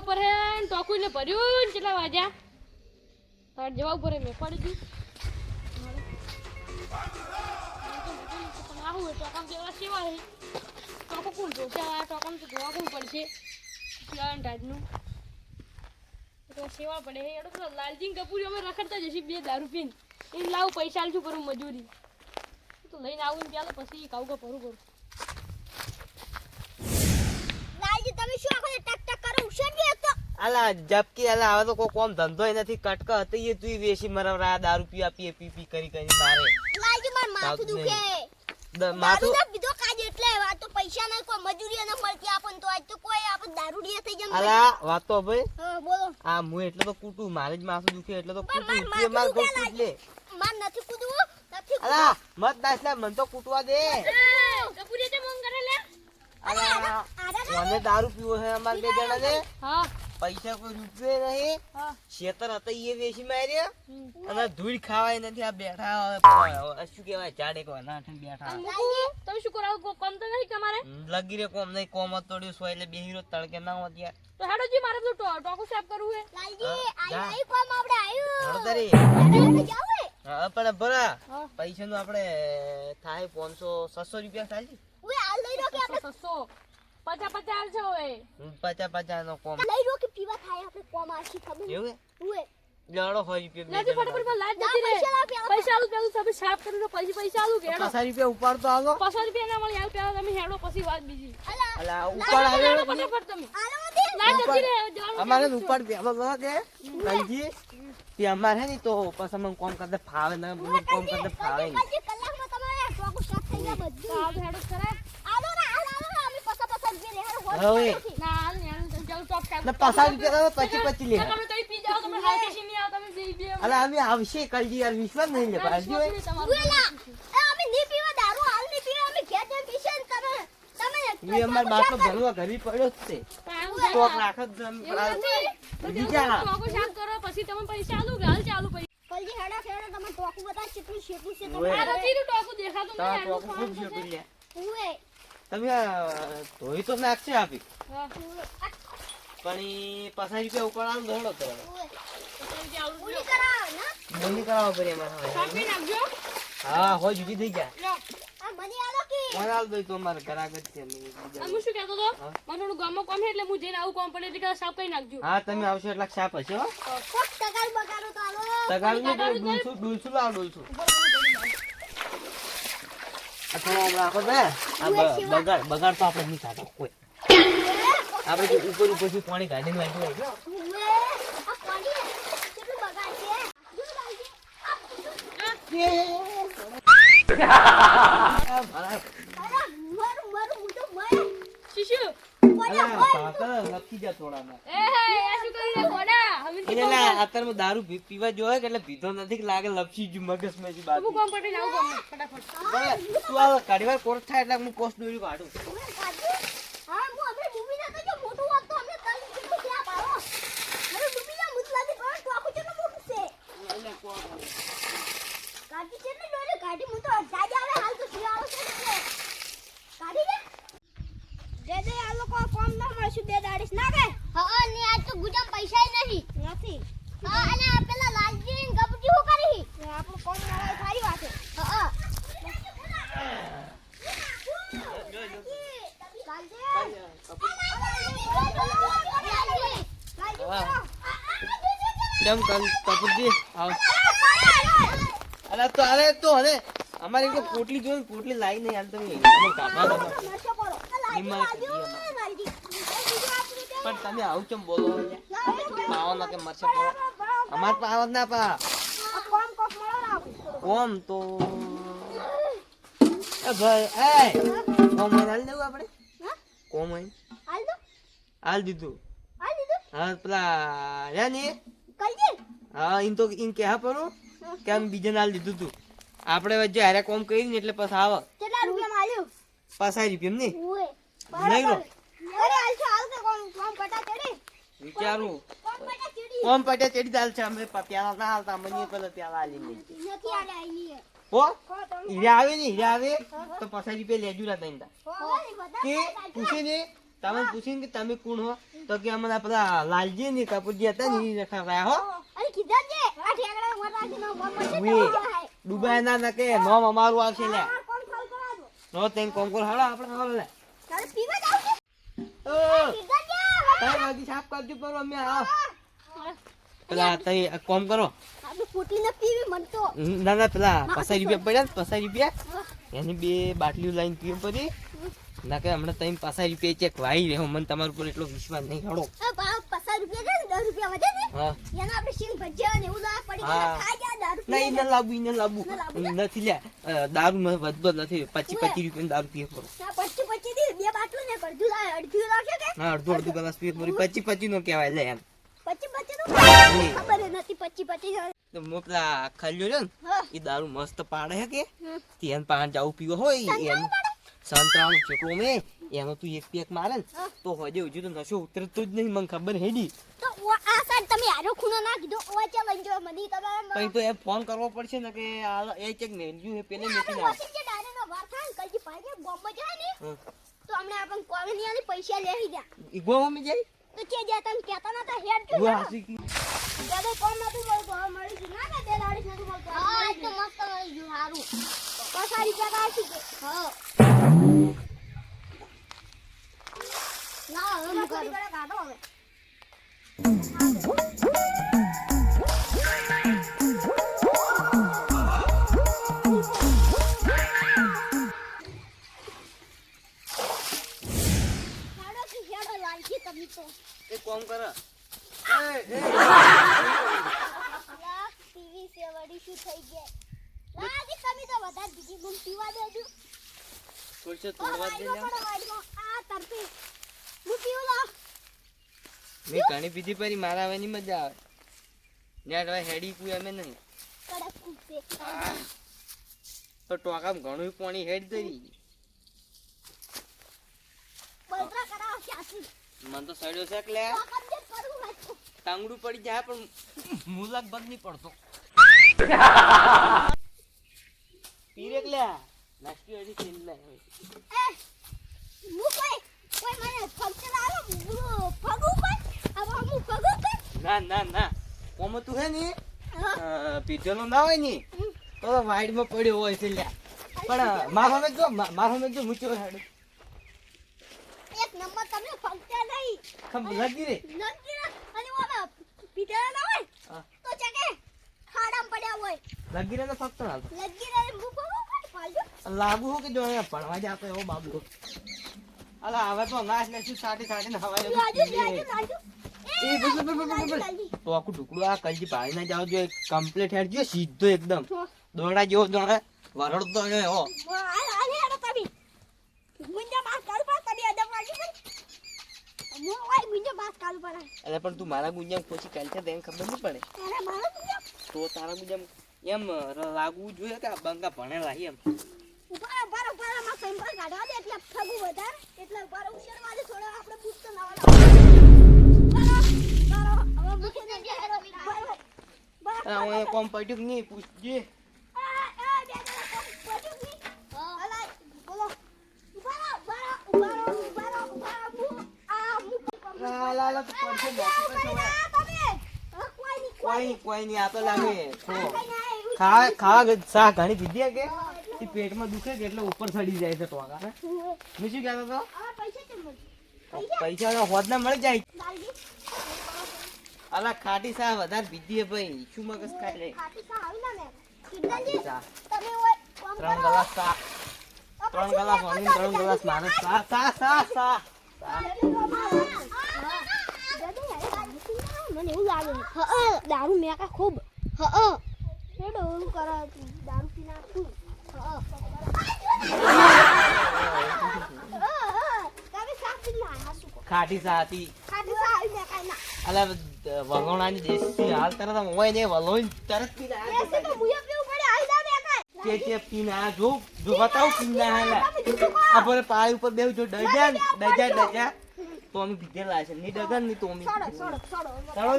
ઉપર હે ને ભર્યું ને કેટલા વાગ્યા? લાઈટ જવા ઉપર મેં પડી ગયું આવું જેવા સેવા હે ટોકો જોશે આ ટોકામ તો જોવા કોણ પડશે. શિયાળા ટાઈપનું. તો સેવા પડે. હે લાલજીન કપૂરી અમે રખડતા જશે બે દારૂ પીને. એ લાવું પૈસા આલશું કરું મજૂરી. તો લઈને આવું ને ચાલો પછી કાઉ કા ભરું કરું. લાલજી તમે શું આખો ટક ટક કરો ઉશન ગયો તો અલા જબકી અલા હવે તો કોઈ કોમ ધંધો નથી કટકા હતી એ તું વેસી મરવરા દારૂ પીવા પીએ પી પી કરી કરી મારે. લાલજી માર માથું દુખે. માથું ના પીધો કાજ એટલે વાત તો પૈસા ના કોઈ મજૂરી ના મળતી આપણ તો આજ તો કોઈ આપણ દારૂડિયા થઈ જમ અલા વાત તો ભાઈ. હા બોલો. આ હું એટલે તો કૂટું મારે જ માથું દુખે એટલે તો કૂટું. માર માથું માર માર નથી કૂદવું. નથી અલા મત દાસ લે મન તો કૂટવા દે. કપૂરી તે મોંગ કરે લે. અલા મને દારૂ પીવો છે અમાર બે જણા ને હા. પૈસા કોઈ રૂપિયો નહીં. હા. હતા એ વેસી માર્યા. અને ધૂળ ખાવાય નથી આ બેઠા શું કહેવાય ઝાડે કોઈ ના બેઠા. તમે શું કરાવો કો- તો નહીં તમારે? લગી રે કોમ નહીં કોમ તોડ્યું સોય એટલે બેહી રહ્યો તડકે ના હોત યાર. તો હેડો જી મારે તો ટોકું સાફ કરવું હે લાલજી આઈ આઈ કોમ આપણે આવ્યું તારી. આપણે જાવ હે પણ ભરા પૈસા નું આપડે થાય પાંચસો છસો રૂપિયા થાય ઓય આ લઈ રો કે આપણે સસો સસો પચા પચા હવે. પચાસ પચાસ નો કોમ. લઈ રો કે પીવા થાય આપણે કોમ આશી ખબર એવું? ઓય. લડો સો રૂપિયા લાજી ફટાફટમાં જતી પૈસા આલું પેલું તમે સાફ કરી દો પછી પૈસા આલું કે હેડો. પચાસ રૂપિયા ઉપાડતો આવો પચાસ રૂપિયા ના મળે પેલા તમે હેડો પછી વાત બીજી. અલા ઉપાડ હેડો આવ્યો ફટાફટ તમે. આલો મતે જતી રહે અમારે ઉપાડ પેલો દે. તે અમારે હે ને તો પછી અમને કોમ કરતે ફાવે ને મને કોમ કરતે ફાવે. નહીં કલાક કલાકમાં તમારે ટોકું સાફ થઈ જાય તો બધું. આ તો હેડો કરાય ના હાલ આલો અમે પસા પસા જે રે હવે. પચાસ રૂપિયા પચી પચી લે અલા અમે આવશે કલજી યાર વિશ્વાસ નહીં લે પાડજી હોય. અમે ની પીવા દારૂ હાલની પીવા અમે ઘેર જઈને પીશે ને તમે તમે એ અમાર બાપનો ભણવા ઘરે પડ્યો જ છે. રાખત શાક કરો પછી તમે પૈસા આલુ કે ચાલુ પૈસા. કલજી હેડો હેડો તમે ટોકું બતા કેટલું શેકું છે ઓય. આ નથી ટોકું દેખાતું તા નહીં ખૂબ ખાવાનું છે છે. તમે ધોઈ તો નાખશે આપી. પણ પસાઈ રૂપિયા ઉપાડવાનું દોડો કરો. કરાવ ને. કરાવો પડે અમારે. નાખજો. હા હોય જુદી થઈ ગયા. લો આ મને આલો કે. મને આલ દઈ તો અમારે ઘરાક જ છે નહીં બીજા. આ હું શું કહેતો હતો? મને થોડું ગામમાં કોમ એટલે હું જઈને આવું કોમ પડે એટલે કે સાફ કરી નાખજો. હા તમે આવશો એટલે સાફ હશે હો. કોક ટકાલ બગાડો તો આલો તગારું ને ડુલસું ડુલસું લાવ ડુલસું. બગાડ બગાડ તો આપણે નહીં થતો કોઈ. આપણે ઉપર ઉપર ઉપરથી પાણી કાઢીને વાંચ્યું હોય દારૂ પીવા જોવે કે એટલે પીધો નથી લાગે લપસી ગયું મગજ બરાબર. તું આ ઘડી વાર કોર્સ થાય એટલે હું પોસ્ટ દોરી કાઢું ઉએ કાજુ હા હું આપણે મૂવી ના તો જો મોટું હોત તો અમને તલ કેટલું ત્યાં પાડો અરે મૂવી ના મુતલાદી પણ તો આખું કેટલું મોટું છે કાઢી છે ને ડોલે કાઢી હું તો જાજે આવે હાલ તો શિયાળો છે ને એટલે કાઢી દે દે દે આ લોકો કોમ ના મળશું બે દાડીસ ના કે હા ને આજ તો ગુજામ પૈસા નહીં નથી હા અને આ પેલા લાલજી ને ગપજી હું કરી આપણું કોમ ના સારી વાત છે હા કેમ કપૂરજી આવ. અલા તો અરે તો હવે અમારે એક તો પોટલી જોઈ પોટલી લાવી નહીં હાલ તમે. પણ તમે આવું કેમ બોલો? પાવો ના કે મરશે પડો અમાર આવત ના પા કોમ તો. એ ભાઈ એ! કોમ હાલ દેવું આપણે? કોમ હોય હાલ દીધું. હા પેલા ને. હા ઇન તો ઇન કહા પરો કે આમ બીજે નાલ દીધું તું. આપણે વચ્ચે હારે કોમ કરી ને એટલે પછી આવ. કેટલા રૂપિયા માલ્યો પાછા રૂપિયા એમ નહીં? લો અરે હાલ છે હાલ કોમ કોમ પટા ચડી. વિચારું. કોમ પટા ચડી. દાલ છે અમે પ્યાલા ના હાલતા મને પેલા પ્યાલા હાલી નહીં નથી આલે આઈ હો? હીરા આવે ને હીરા આવે તો પચાસ રૂપિયા લેજો રાતા કે પૂછીને તમે પૂછીને કે તમે કોણ હો? તો કે અમે પેલા લાલજી ની કપૂરજી હતા ને એ રખાયા હો. છે. નો નકે નોમ અમારું આવશે લે. નો તેમ કોંકોર હાલો આપણે હાલો લે. તારે બાકી સાફ કરજો પર અમે આવો. પેલા તઈ કોમ કરો. ને ના ના પેલા પચાસ રૂપિયા પડ્યા પચાસ રૂપિયા. એની બે બાટલીઓ લાઈન પીવી પડી ના કે હમણાં તમે પચાસ રૂપિયા ચેક વાઈ રહ્યો. મને તમારા ઉપર એટલો વિશ્વાસ નહીં હડો આ બા રૂપિયા છે દસ રૂપિયા વધે ને એના આપણે સિંગ ભજીયા ને એવું લાવવા પડી ખાઈ ગયા દારૂ ના એને લાવવું એને લાવવું. નથી લ્યા દારૂ માં વધતો નથી. પચીસ ઉવે. રૂપિયા દારૂ પીએ પડો પચી પચી દી બે બાટલું ને અડધું અડધું લાવશે કે? હા અડધો અડધો ગ્લાસ પીએ પડી પચીસ પચીસ નો કહેવાય લે એમ. પચી પચી નું. ખબર નથી પચી પચી તો મો પેલા છે ને એ દારૂ મસ્ત પાડે છે કે. ત્યાં પાન જાવું પીવો હોય એમ સંતરાનું ચેકડો મે એનો તું એક પેક મારે ને હા. તો હજુ હજુ તો નશો ઉતરતો જ નહીં મને ખબર હેડી તો આ સાઈડ તમે આરો ખૂણો ના કીધો ઓવા ચા લઈ મને તમે પછી તો એ ફોન કરવો પડશે ને કે આ એ ચેક ને હે પેલે મેકી ના વોશિંગ જે ડાયરે નો વાર થાય ને કલજી પાડે બોમ્બ જાય ને તો અમને આપણ કોલોનિયાની પૈસા લેવી ગયા ઈ ગોમ મે જાય? તો કે જ્યાં તમે કહેતા નતા હેડ જો. ગોવા હાસી કી દાદા કોમ નતું હવે મળી ગયું ના ના બે લાડી નતું બોલતો હા તો મસ્ત મળી ગયું સારું પસારી જગા કે હા ના હવે મુકા દો કાઢો હવે. થોડશે ઓ તોડવા દે મેં ઘણી પીધી પરી મારા આવવાની મજા આવે. નેટ હવે હેડી કુય અમે નહીં. તો ટોકામ ઘણું પાણી હેડ ક્યાંથી મને તો સડ્યો છે કે લે તો કમ જે કરું વાંચો તાંગડું પડી જાય પણ મુલાક બંધ નહીં પડતો. પીરે લે નાસ્તી હજી ખેલ લે એ હું કોઈ કોઈ મને આલો હું ફગું પણ હવે હું ફગું પણ ના ના ના. કોમ તું હે ને? પીધેલો ના હોય ને. તો વાઈડમાં પડ્યો હોય છે લે પણ મારો મેં જો મારો મેં જો મૂચ્યો હેડ. એક નંબર તમે ફંક્શન નહીં. ખબર લાગી રે. નક્કી ના અને ઓલા પીધેલા ના હોય તો ચકે ખાડામાં પડ્યા હોય. લાગી રે તો ફક્ત હાલ. લગી લાગુ હો કે જો ભણવા જાતો એવો બાબુ અલા હવે તો નાશ ને શું સાટી સાટી ને હવાય તો આખું ટુકડું આ કલજી પાડી ના જાવ જો કમ્પ્લીટ હેડ જો સીધો એકદમ દોડા જેવો દોડે વરડ જો હો એટલે પણ તું મારા ગુંજામ ખોચી કાલ છે તેને ખબર નહીં પડે તો તારા ગુંજામ એમ ર- લાગવું જોઈએ કે બંગા ભણેલા એમ અને હું એ કોમ પડ્યું કે નહીં પૂછજે બાકી તો. કોઈ નહીં કોઈ નહીં આ તો લાગે છો ખાવા ખાવા સા ઘણી પીધી હે કે? એ પેટમાં દુખે કે એટલે ઉપર ચડી જાય છે ટોકા હે? હું શું કહેતો તો પૈસા તો હોદ ના મળી જાય. અલા, ખાટી સા વધારે પીધી હે ભાઈ. શું મગજ ખાય રે? ત્રણ ગ્લાસ સા ત્રણ ગ્લાસ ઓની ત્રણ ગ્લાસ મારે સા સા સા સા મને એવું લાગે. દારૂ મેકા ખૂબ. હઅ. દારૂ પી નાખું. પી લાયા શું? ખાટી સાતી ના. અલા વલોણાની દેશી હાલ તરત હોય ને વલોણ તરત પી ના કે કે પીને આ જો જો બતાવ પીને હાલા તમે જુઠ્ઠું આ બોલે પાળી ઉપર બેવ જો ડજા ડજા ડજા તો અમે પીધેલા છે ની ડગનની તો અમે સડો લ્યા સોડો, સોડો. ચાલો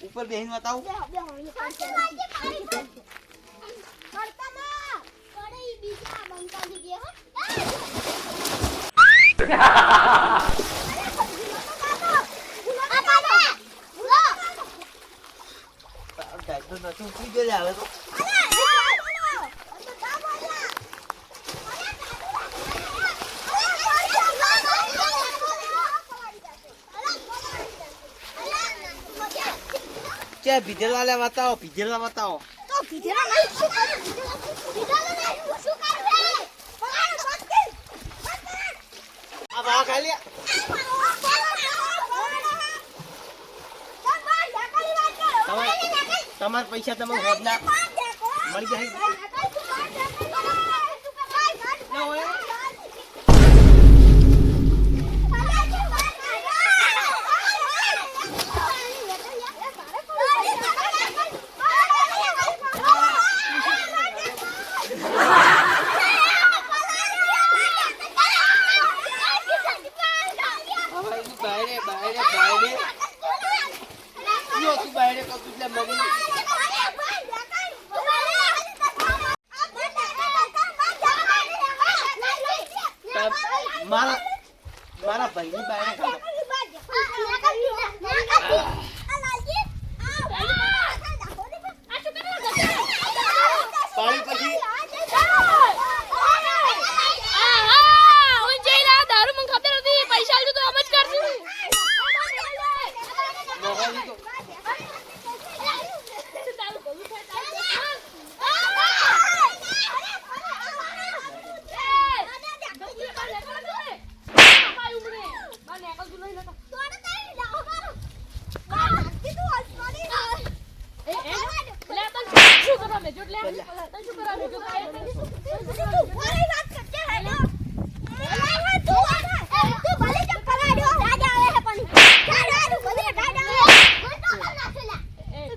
ઉપર બેહીને બતાવું બે બે કે ભીજેલા લે બતાવો ભીજેલા બતાવો તો પીધેલા નહીં પીધેલા નહીં શું કરે પકડ પકડ ખાલી તમારા પૈસા તમે હોદના. મળી જાય હવે તું બાયરે બાયરે બાયરે યો તું બાયરે કપ એટલે મગી મારા મારા ભાઈની બાયરે ખાતો પાણી પછી આહા ઓય જઈલા દારૂ મને ખબર હતી પૈસા આલજો તો આમ જ કરશું મોબાઈલ તો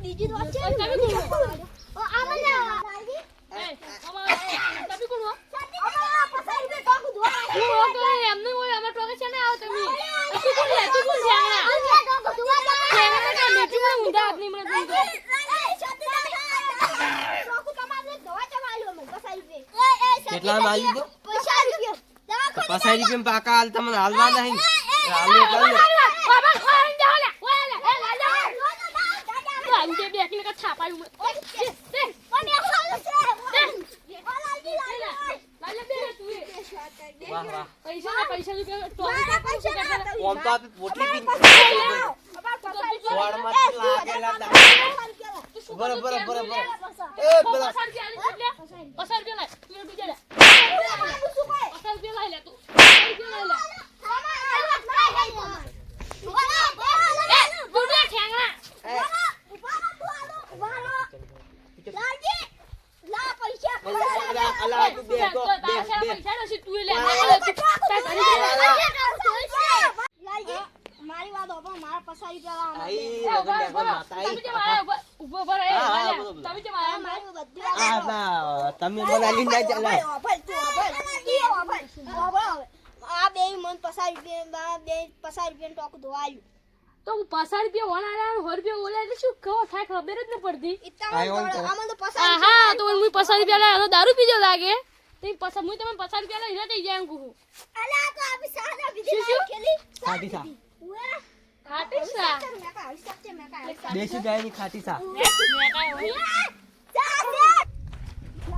બીજી તો છે તમે કોણ હો? ઓ આમને કેટલા માલી દો પૈસા રૂપિયા તો પસાઈ રૂપિયા પાકા હાલ તમને હાલવા નહીં હાલ એટલા લે. વાહ વાહ પૈસા પૈસા ઓમ તો આપી પોટલી પી સોળમાંથી લાગેલા દા- બરો બરો બરો બરો એ પેલા પસાર પેલા તું બીજા પસાર પેલા લે તું પસાર પેલા લે એ બુડા ઠેંગણા અલા અલા તું બે તો બે બે પૈસા નથી તું લે મારી વાત ઓપો મારા પસારી પેલા આઈ રગન લેગન માતા આઈ ઊભો ઊભો રહે હા, હા, બોલો, બોલો. તમે કેમ આયા મારી બધી આ ના તમે બોલાલી ના ચાલે આ બે મન પસાર રૂપિયા બે પસાર રૂપિયા ટોક ધોવાયું તો હું પસાર રૂપિયા વણ આલ્યા સો રૂપિયા ઓલા એટલે શું કહો થાય ખબર જ ન પડતી આયો ને તો. આમાં તો પસાર હા તો હું પસાર રૂપિયા લાવ્યો દારૂ પીજો લાગે તો પસાર હું તમે પસાર રૂપિયા લઈને થઈ જાય એમ કહું અલા આ તો આપી સાદા શું, વિધિ શું? ખેલી ખાટી સા ખાટી સા મેં કા હરી શકતે મેં કા હરી શકતે દેશી ગાયની ખાટી સા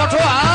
પૈસા પછી